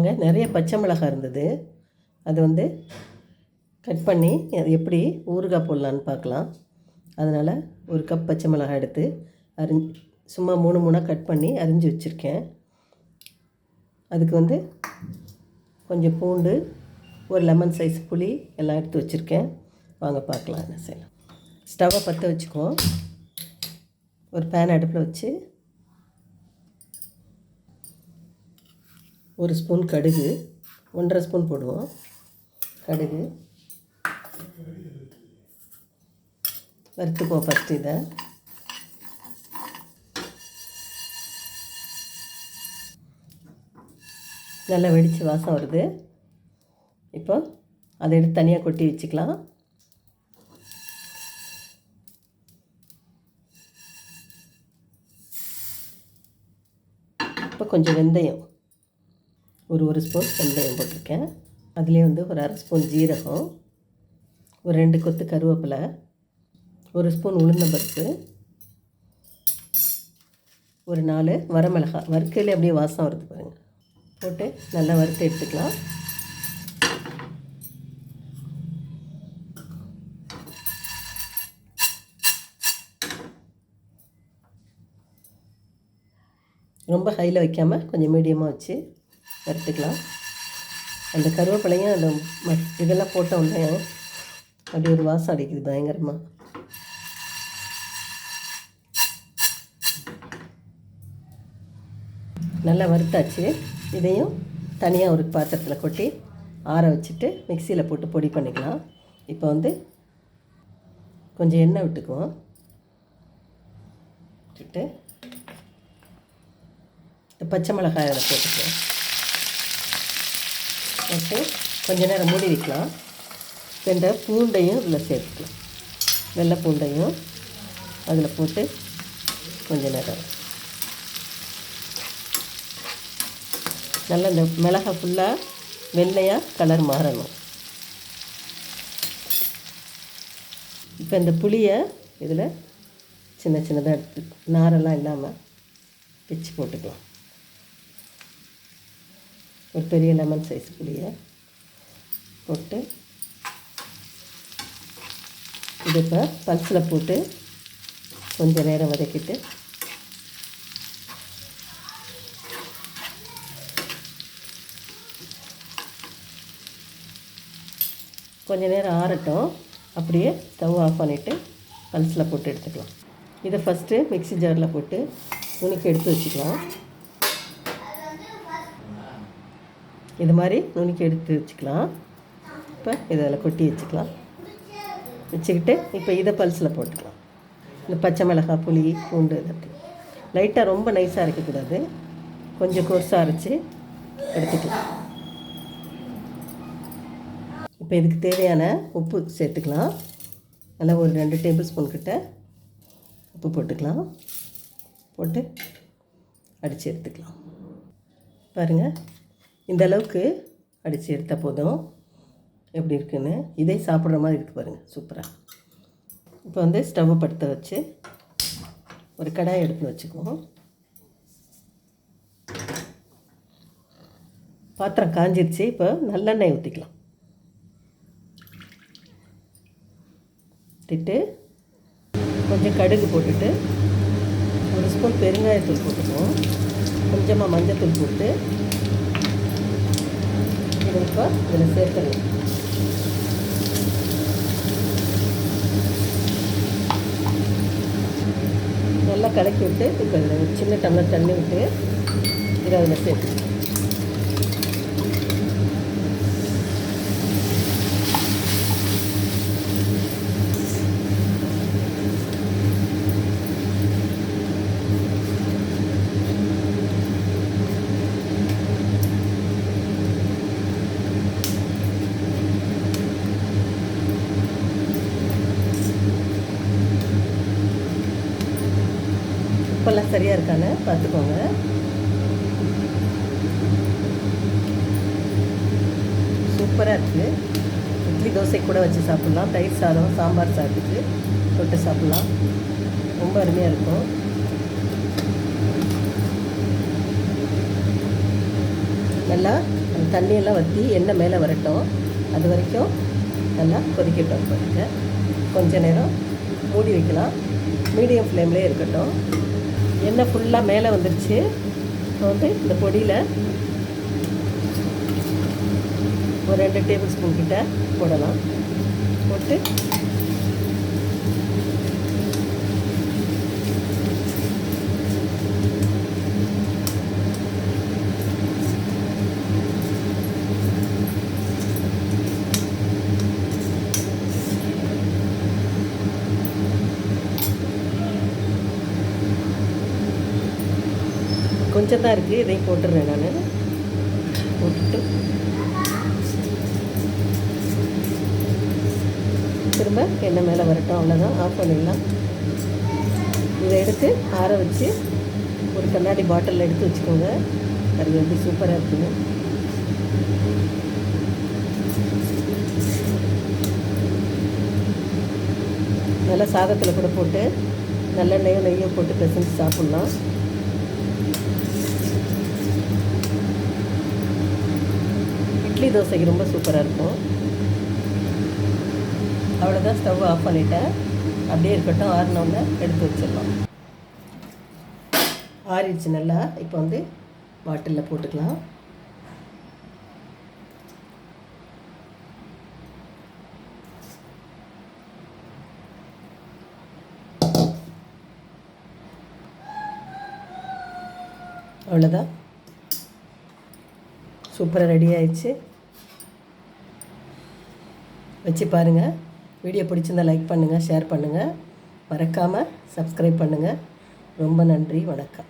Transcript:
அங்கே நிறைய பச்சை மிளகாய் இருந்தது. அது வந்து கட் பண்ணி அது எப்படி ஊறுகாய் போடலான்னு பார்க்கலாம். அதனால் ஒரு கப் பச்சை மிளகாய் எடுத்து அரிஞ்சு சும்மா மூணு மூணாக கட் பண்ணி அரிஞ்சு வச்சுருக்கேன். அதுக்கு வந்து கொஞ்சம் பூண்டு ஒரு லெமன் சைஸ் புளி எல்லாம் எடுத்து வச்சுருக்கேன். வாங்க பார்க்கலாம் என்ன செய்யலாம். ஸ்டவ்வை பற்ற வச்சுக்குவோம். ஒரு பேன் அடுப்பில் வச்சு ஒரு ஸ்பூன் கடுகு ஒன்றரை ஸ்பூன் போடுவோம். கடுகு. வறுத்துக்குவோம் ஃபஸ்ட்டு இதை. நல்லா வெடித்து வாசம் வருது. இப்போ அதை எடுத்து தனியாக கொட்டி வச்சுக்கலாம். இப்போ கொஞ்சம் வெந்தயம். ஒரு ஒரு ஸ்பூன் வெந்தயம் போட்டிருக்கேன். அதுலேயே வந்து ஒரு அரை ஸ்பூன் ஜீரகம் ஒரு ரெண்டு கொத்து கருவேப்பிலை ஒரு ஸ்பூன் உளுந்தம்பருப்பு ஒரு நாலு வரமிளகாய் வறுக்கையில் அப்படியே வாசம் வருது பாருங்கள் போட்டு நல்லா வறுத்து எடுத்துக்கலாம். ரொம்ப ஹையில் வைக்காமல் கொஞ்சம் மீடியமாக வச்சு வறுத்துக்கலாம் அந்த கருவேப்பிலையும் அந்த ம இதெல்லாம் போட்ட உடனே அப்படி ஒரு வாசம் அடிக்குது பயங்கரமாக நல்லா வறுத்தாச்சு. இதையும் தனியாக ஒரு பாத்திரத்தில் கொட்டி ஆற வச்சுட்டு மிக்சியில் போட்டு பொடி பண்ணிக்கலாம். இப்போ வந்து கொஞ்சம் எண்ணெய் விட்டுக்குவோம். விட்டுட்டு இந்த பச்சை மிளகாய் போட்டுக்குவோம். போட்டு கொஞ்ச நேரம் மூடி வைக்கலாம். இந்த பூண்டையும் இதில் சேர்த்துக்கலாம். வெள்ளை பூண்டையும் அதில் போட்டு கொஞ்ச நேரம். நல்லா இந்த மிளகாய் ஃபுல்லாக வெள்ளையாக கலர் மாறணும். இப்போ இந்த புளியை இதில் சின்ன சின்னதாக எடுத்து நாரெல்லாம் இல்லாமல் பிச்சு போட்டுக்கலாம். ஒரு பெரிய லெமன் சைஸ் புளியை போட்டு இது இப்போ பல்ஸில் போட்டு கொஞ்சம் நேரம் வதக்கிட்டு கொஞ்ச நேரம் ஆறட்டும். அப்படியே ஸ்டவ் ஆஃப் பண்ணிவிட்டு பல்ஸில் போட்டு எடுத்துக்கலாம். இதை ஃபஸ்ட்டு மிக்ஸி ஜாரில் போட்டு துணிக்கு எடுத்து வச்சுக்கலாம். இது மாதிரி நுணுக்கி எடுத்து வச்சுக்கலாம். இப்போ இதில் கொட்டி வச்சுக்கலாம். வச்சுக்கிட்டு இப்போ இதை பல்ஸில் போட்டுக்கலாம். இந்த பச்சை மிளகாய் புளி பூண்டு இதற்கு லைட்டாக ரொம்ப நைஸாக அரைக்கக்கூடாது கொஞ்சம் கொர்ஸாக அரைச்சி எடுத்துக்கலாம். இப்போ இதுக்கு தேவையான உப்பு சேர்த்துக்கலாம். நல்லா ஒரு ரெண்டு டேபிள் ஸ்பூன் கிட்ட உப்பு போட்டுக்கலாம். போட்டு அடித்து எடுத்துக்கலாம். பாருங்கள் இந்த அளவுக்கு அடித்து எடுத்தால் போதும். எப்படி இருக்குன்னு? இதே சாப்பிட்ற மாதிரி இருக்குது பாருங்கள் சூப்பராக இப்போ வந்து ஸ்டவ் படுத்த வச்சு ஒரு கடாய் எடுத்து வச்சுக்குவோம். பாத்திரம் காஞ்சிருச்சு இப்போ நல்லெண்ணெய் ஊற்றிக்கலாம் ஊற்றிட்டு கொஞ்சம் கடுகு போட்டுட்டு ஒரு ஸ்பூன் பெருங்காயத்தூள் போட்டுக்குவோம். கொஞ்சமாக மஞ்சத்தூள் போட்டு இதை இப்போ இதில் சேர்த்துடலாம். நல்லா கலக்கி விட்டு இப்போ இதில் ஒரு சின்ன டம்ளர் தண்ணி விட்டு இதை அதில் சேர்த்து எல்லாம் சரியாக இருக்கான்னு பார்த்துக்கோங்க. சூப்பராக இருக்குது இட்லி தோசை கூட வச்சு சாப்பிட்லாம். தயிர் சாதம் சாம்பார் சாதத்துக்கு தொட்டு சாப்பிட்லாம். ரொம்ப அருமையாக இருக்கும். நல்லா அந்த தண்ணியெல்லாம் வற்றி எண்ணெய் மேலே வரட்டும். அது வரைக்கும் நல்லா கொதிக்கட்டும் பாருங்கள் கொஞ்ச நேரம் மூடி வைக்கலாம். மீடியம் ஃப்ளேம்லேயே இருக்கட்டும். எண்ணெய் ஃபுல்லாக மேலே வந்துருச்சு. இப்போ வந்து இந்த பொடியில் ஒரு ரெண்டு டேபிள் ஸ்பூன் கிட்ட போடலாம். போட்டு கொஞ்சம் தான் இருக்குது இதையும் போட்டுடுறேன் நான். போட்டுட்டு. திரும்ப எண்ணெய் மேலே வரட்டும். அவ்வளோதான் ஆஃப் பண்ணிடலாம். இதை எடுத்து ஆற வச்சு ஒரு கண்ணாடி பாட்டிலில் எடுத்து வச்சுக்கோங்க. அது வந்து சூப்பராக இருக்குங்க நல்லா சாதத்தில் கூட போட்டு நல்லெண்ணெயோ நெய்யோ போட்டு பிசைஞ்சு சாப்பிட்லாம். இட்லி தோசைக்கு ரொம்ப சூப்பராக இருக்கும். அவ்வளோதான் ஸ்டவ் ஆஃப் பண்ணிட்டேன். அப்படியே இருக்கட்டும் ஆறினோடனே எடுத்து வச்சிடலாம். ஆறிடுச்சு நல்லா. இப்போ வந்து பாட்டிலில் போட்டுக்கலாம். அவ்வளோதான் சூப்பராக ரெடி ஆயிடுச்சு. வச்சு பாருங்கள் வீடியோ பிடிச்சிருந்தா லைக் பண்ணுங்கள் ஷேர் பண்ணுங்கள் மறக்காமல் சப்ஸ்கிரைப் பண்ணுங்கள் ரொம்ப நன்றி வணக்கம்.